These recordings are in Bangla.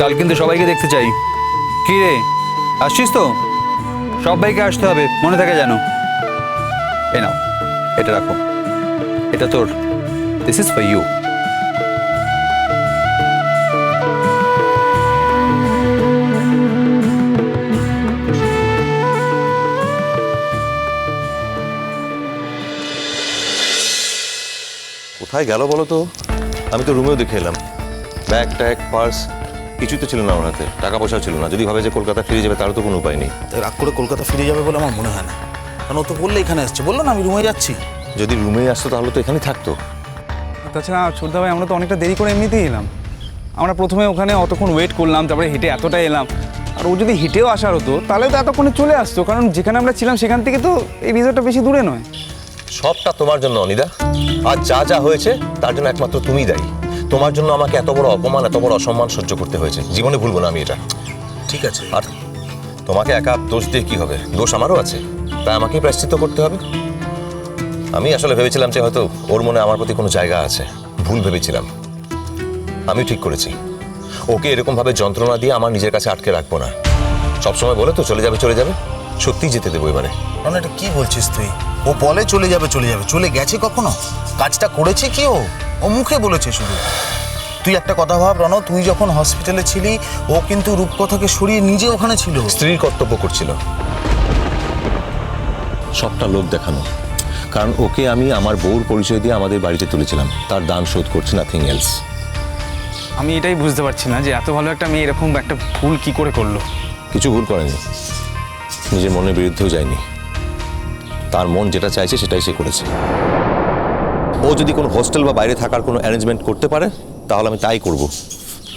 কাল কিন্তু সবাইকে দেখতে চাই। কি রে? আসছিস তো? সবাইকে আসতে হবে, মনে থাকে যেন। এ নাও, এটা রাখো। এটা তোর। দিস ইজ ফর ইউ কোথায় গেল বলো তো? আমি তো রুমেও দেখে এলাম। ব্যাগ, ট্যাগ পার্স কিছুই তো ছিল না আমার হাতে। টাকা পয়সাও ছিল না। যদি ভাবে যে কলকাতা ফিরে যাবে তারও তো কোনো উপায় নেই। রাগ করে কলকাতা ফিরে যাবে বলে আমার মনে হয় না। কারণ ও তো বললে এখানে আসছে। বলল না আমি রুমে যাচ্ছি। যদি রুমে আসতো তাহলে তো এখানেই থাকতো। তাছাড়া ছোটদা ভাই আমরা তো অনেকটা দেরি করে এমনিতেই এলাম। আমরা প্রথমে ওখানে অতক্ষণ ওয়েট করলাম তারপরে হেঁটে এতটা এলাম। আর ও যদি হেঁটেও আসার হতো তাহলে তো এতক্ষণে চলে আসতো। কারণ যেখানে আমরা ছিলাম সেখান থেকে তো এই রিসর্টটা বেশি দূরে নয়। সবটা তোমার জন্য অনিদা। আর যা যা হয়েছে তার জন্য একমাত্র তুমিই দায়ী। তোমার জন্য আমাকে এত বড় অপমান এত বড় অসম্মান সহ্য করতে হয়েছে। জীবনে ভুলবো না আমি এটা। ঠিক আছে। আর তোমাকে একা দোষ দিয়ে কি হবে? দোষ আমারও আছে। তাই আমাকেই প্রায়শ্চিত্ত করতে হবে। আমি আসলে ভেবেছিলাম যে হয়তো ওর মনে আমার প্রতি কোনো জায়গা আছে। ভুল ভেবেছিলাম। আমি ঠিক করেছি। ওকে এরকমভাবে যন্ত্রণা দিয়ে আমার নিজের কাছে আটকে রাখব না। সবসময় বলে তো চলে যাবে চলে যাবে। সত্যিই যেতে দেবো এবারে। কারণ এটা কি বলছিস তুই? ও বলে চলে যাবে চলে যাবে। চলে গেছে কখনো? কাজটা করেছে কি ও? ও মুখে বলেছে শুধু। তুই একটা কথা ভাব রণ তুই যখন হসপিটালে ছিলি ও কিন্তু রূপকথাকে সরিয়ে নিজে ওখানে ছিল। স্ত্রীর কর্তব্য করছিল। সবটা লোক দেখানো। কারণ ওকে আমি আমার বউর পরিচয় দিয়ে আমাদের বাড়িতে তুলেছিলাম। তার দান শোধ করছে নাথিং এলস আমি এটাই বুঝতে পারছি না যে এত ভালো একটা মেয়ে এরকম একটা ভুল কি করে করল। কিছু ভুল করেনি। নিজের মনের বিরুদ্ধেও যায়নি। তার মন যেটা চাইছে সেটাই সে করেছে। ও যদি কোনো হোস্টেল বা বাইরে থাকার কোনো অ্যারেঞ্জমেন্ট করতে পারে তাহলে আমি তাই করব।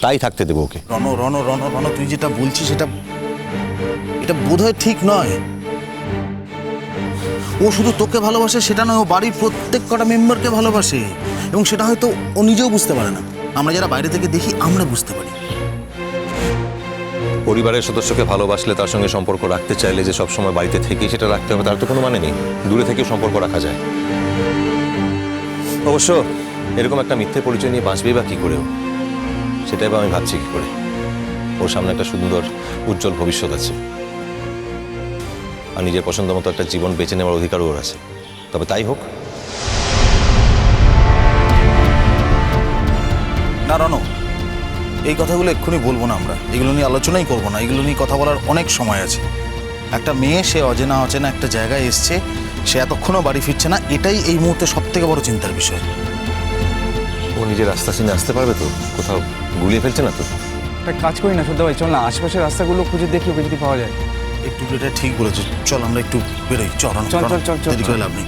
তাই থাকতে দেবো ওকে। রণ রণ রণ রণ তুই যেটা বলছিস সেটা এটা বোধহয় ঠিক নয়। ও শুধু তোকে ভালোবাসে সেটা নয় ও বাড়ির প্রত্যেক কটা মেম্বারকে ভালোবাসে। এবং সেটা হয়তো ও নিজেও বুঝতে পারে না। আমরা যারা বাইরে থেকে দেখি আমরা বুঝতে পারি। পরিবারের সদস্যকে ভালোবাসলে তার সঙ্গে সম্পর্ক রাখতে চাইলে যে সবসময় বাড়িতে থেকেই সেটা রাখতে হবে তার তো কোনো মানে নেই। দূরে থেকেও সম্পর্ক রাখা যায়। অবশ্য এরকম একটা মিথ্যে পরিচয় নিয়ে বাঁচবে বা কী করেও? সেটাই বা আমি ভাবছি কী করে? ওর সামনে একটা সুন্দর, উজ্জ্বল ভবিষ্যৎ আছে। আর নিজের পছন্দ মতো একটা জীবন বেছে নেওয়ার অধিকারও ওর আছে। তবে তাই হোক। না রণ এই কথাগুলো এক্ষুনি বলব না আমরা। এগুলো নিয়ে আলোচনাই করব না। এগুলো নিয়ে কথা বলার অনেক সময় আছে। একটা মেয়ে, সে অচেনা অচেনা একটা জায়গায় এসছে। সে এতক্ষণও বাড়ি ফিরছে না এটাই এই মুহূর্তে সব থেকে বড় চিন্তার বিষয়। ও নিজের রাস্তা চিনে আসতে পারবে তো? কোথাও গুলিয়ে ফেলছে না তো? একটা কাজ করি না সুদ্ধা ভাই চল না আশেপাশের রাস্তাগুলো খুঁজে দেখি ওকে যদি পাওয়া যায়। একটু এটা ঠিক বলেছে চল আমরা একটু বেরোই চল চল চল, চল চল, চল, চল, চল চল। করে লাভ নেই।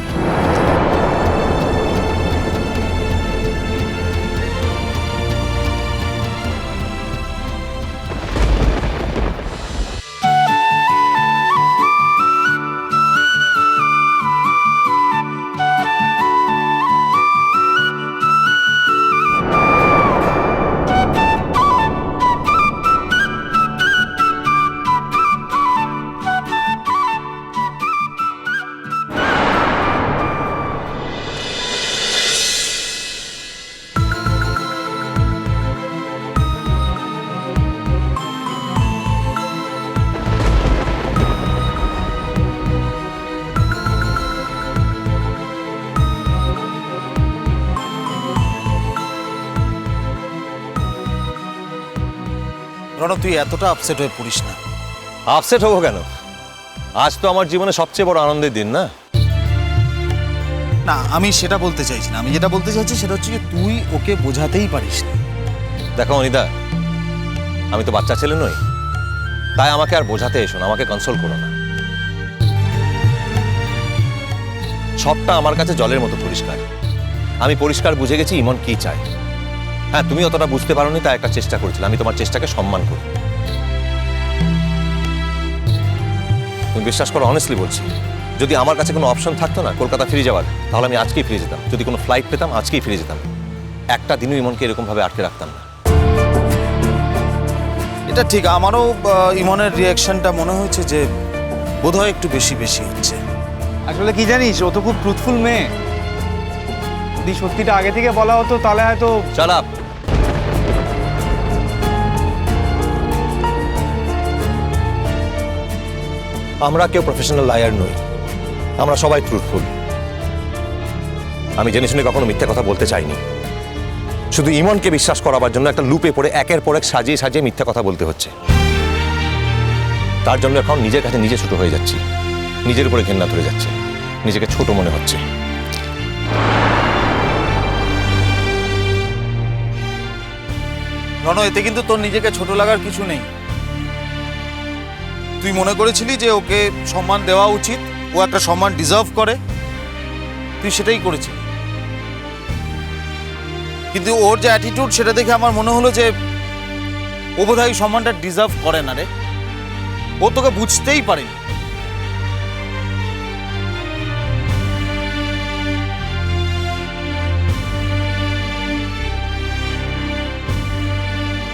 রণ তুই এতটা আপসেট হয়ে পড়িস না। আপসেট হব কেন? আজ তো আমার জীবনে সবচেয়ে বড় আনন্দের দিন না? না আমি সেটা বলতে চাইছি না। আমি যেটা বলতে চাইছি সেটা হচ্ছে যে তুই ওকে বোঝাতেই পারিস না। দেখো অনিদা আমি তো বাচ্চা ছেলে নই। তাই আমাকে আর বোঝাতে এসো না আমাকে কনসোল করো না। সবটা আমার কাছে জলের মতো পরিষ্কার। আমি পরিষ্কার বুঝে গেছি ইমন কি চায়। হ্যাঁ তুমি অতটা বুঝতে পারোনি তাই একটা চেষ্টা করেছিলাম। আমি তোমার চেষ্টাকে সম্মান করি। তুমি বিশ্বাস করো অনেস্টলি বলছি যদি আমার কাছে কোনো অপশন থাকতো না কলকাতা ফিরে যাওয়ার তাহলে আমি আজকেই ফিরে যেতাম। যদি কোনো ফ্লাইট পেতাম আজকেই ফিরে যেতাম। একটা দিনও ইমনকে এরকমভাবে আটকে রাখতাম না। এটা ঠিক আমারও ইমনের রিয়াকশনটা মনে হয়েছে যে বোধহয় একটু বেশি বেশি হচ্ছে। আসলে কি জানিস ও তো খুব ট্রুথফুল মেয়ে। যদি সত্যিটা আগে থেকে বলা হতো তাহলে হয়তো চালাপ আমরা কেউ প্রফেশনাল লায়ার নই। আমরা সবাই ট্রুথফুল আমি জেনে শুনে কখনো মিথ্যা কথা বলতে চাইনি। শুধু ইমনকে বিশ্বাস করাবার জন্য একটা লুপে পড়ে একের পর এক সাজিয়ে সাজিয়ে মিথ্যা কথা বলতে হচ্ছে। তার জন্য এখন নিজের কাছে নিজে ছোট হয়ে যাচ্ছি। নিজের উপরে ঘেন্না ধরে যাচ্ছে। নিজেকে ছোট মনে হচ্ছে। রণ এতে কিন্তু তোর নিজেকে ছোট লাগার কিছু নেই। তুই মনে করেছিলি যে ওকে সম্মান দেওয়া উচিত? ও একটা সম্মান ডিজার্ভ করে। তুই সেটাই করেছিলি। কিন্তু ওর যে অ্যাটিটিউড সেটা দেখে আমার মনে হলো যে ও বোধহয় এই সম্মানটা ডিজার্ভ করে না রে। ও তোকে বুঝতেই পারেনি।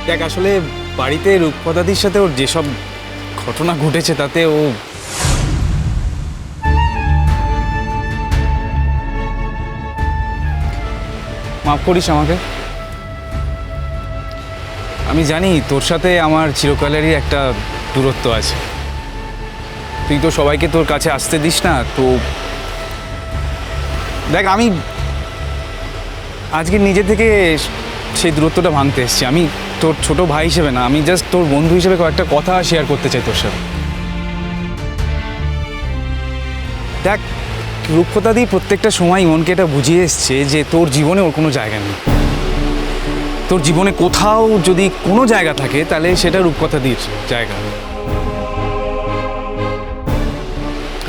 দেখ, আসলে বাড়িতে রূপকথাদির সাথে ওর যেসব ঘটনা ঘটেছে তাতে ও মাফ করিস আমাকে। আমি জানি তোর সাথে আমার চিরকালেরই একটা দূরত্ব আছে। তুই তো সবাইকে তোর কাছে আসতে দিস না, তো দেখ, আমি আজকে নিজে থেকে সেই দূরত্বটা ভাঙতে এসেছি। আমি তোর ছোট ভাই হিসেবে না, আমি জাস্ট তোর বন্ধু হিসেবে কয়েকটা কথা শেয়ার করতে চাই তোর সাথে। দেখ রূপকথাদি প্রত্যেকটা সময় মনকে এটা বুঝিয়ে এসছে যে তোর জীবনে ওর কোনো জায়গা নেই। তোর জীবনে কোথাও যদি কোনো জায়গা থাকে, তাহলে সেটা রূপকথাদির জায়গা।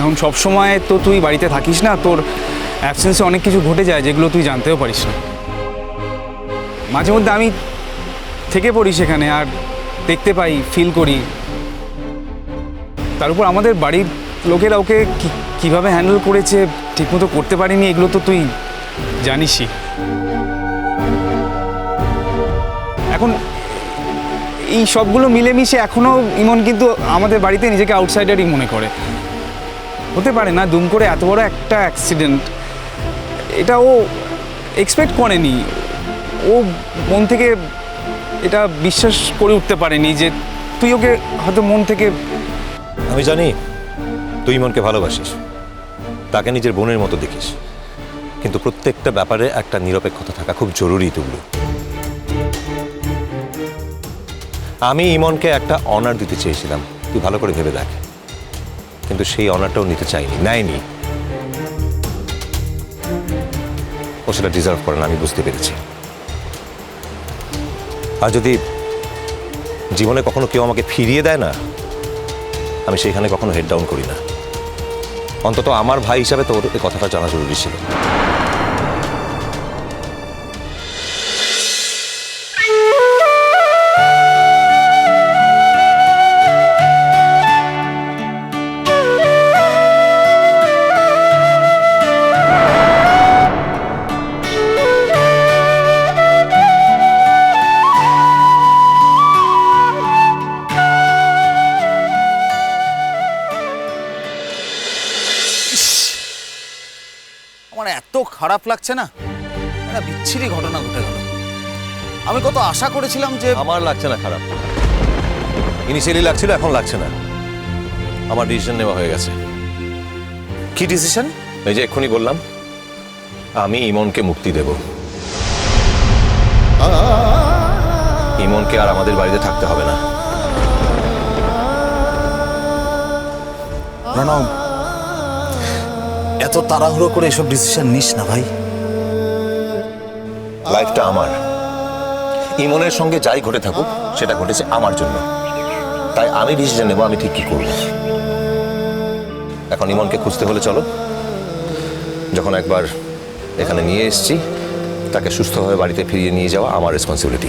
এখন সবসময় তো তুই বাড়িতে থাকিস না, তোর অ্যাবসেন্সে অনেক কিছু ঘটে যায় যেগুলো তুই জানতেও পারিস না। মাঝে মধ্যে আমি থেকে পড়ি সেখানে আর দেখতে পাই ফিল করি। তার উপর আমাদের বাড়ির লোকেরা ওকে কীভাবে হ্যান্ডেল করেছে, ঠিকমতো করতে পারিনি, এগুলো তো তুই জানিসই। এখন এই সবগুলো মিলেমিশে এখনও ইমন কিন্তু আমাদের বাড়িতে নিজেকে আউটসাইডারই মনে করে। হতে পারে না, দুম করে এত বড় একটা অ্যাক্সিডেন্ট এটা ও এক্সপেক্ট করেনি। ও মন থেকে এটা বিশ্বাস করে উঠতে পারেনি যে তুই ওকে হয়তো মন থেকে আমি জানি তুই মনকে ভালোবাসিস, তাকে নিজের বোনের মতো দেখিস, কিন্তু প্রত্যেকটা ব্যাপারে একটা নিরপেক্ষতা থাকা খুব জরুরি তুবলু। আমি ইমনকে একটা অনার দিতে চেয়েছিলাম, তুই ভালো করে ভেবে দেখ, কিন্তু সেই অনারটাও নিতে চাইনি, নেয়নি। ও সেটা ডিজার্ভ করে না, আমি বুঝতে পেরেছি। আর যদি জীবনে কখনো কেউ আমাকে ফিরিয়ে দেয় না, আমি সেইখানে কখনো হেড ডাউন করি না। অন্তত আমার ভাই হিসাবে তোর এই কথাটা জানা জরুরি ছিল। খারাপ লাগছে না? একটা বিচ্ছিরি ঘটনা ঘটে গেল। আমি কত আশা করেছিলাম যে আমার লাগছে না খারাপ। ইনিশিয়ালি লাগছিল এখন লাগছে না। আমার ডিসিশন নেওয়া হয়ে গেছে। কি ডিসিশন এই যে এক্ষুনি বললাম আমি ইমনকে মুক্তি দেব। ইমনকে আর আমাদের বাড়িতে থাকতে হবে না। প্রণব এত তাড়াহুড়ো করে এসব ডিসিশন নিস না ভাই। লাইফটা আমার। ইমনের সঙ্গে যাই ঘটে থাকুক, সেটা ঘটেছে আমার জন্য। তাই আমি ডিসিশন নেব, আমি ঠিক কি করব। এখন ইমনকে খুঁজতে হলে চলো। যখন একবার এখানে নিয়ে এসেছি, তাকে সুস্থভাবে বাড়িতে ফিরিয়ে নিয়ে যাওয়া আমার রেসপন্সিবিলিটি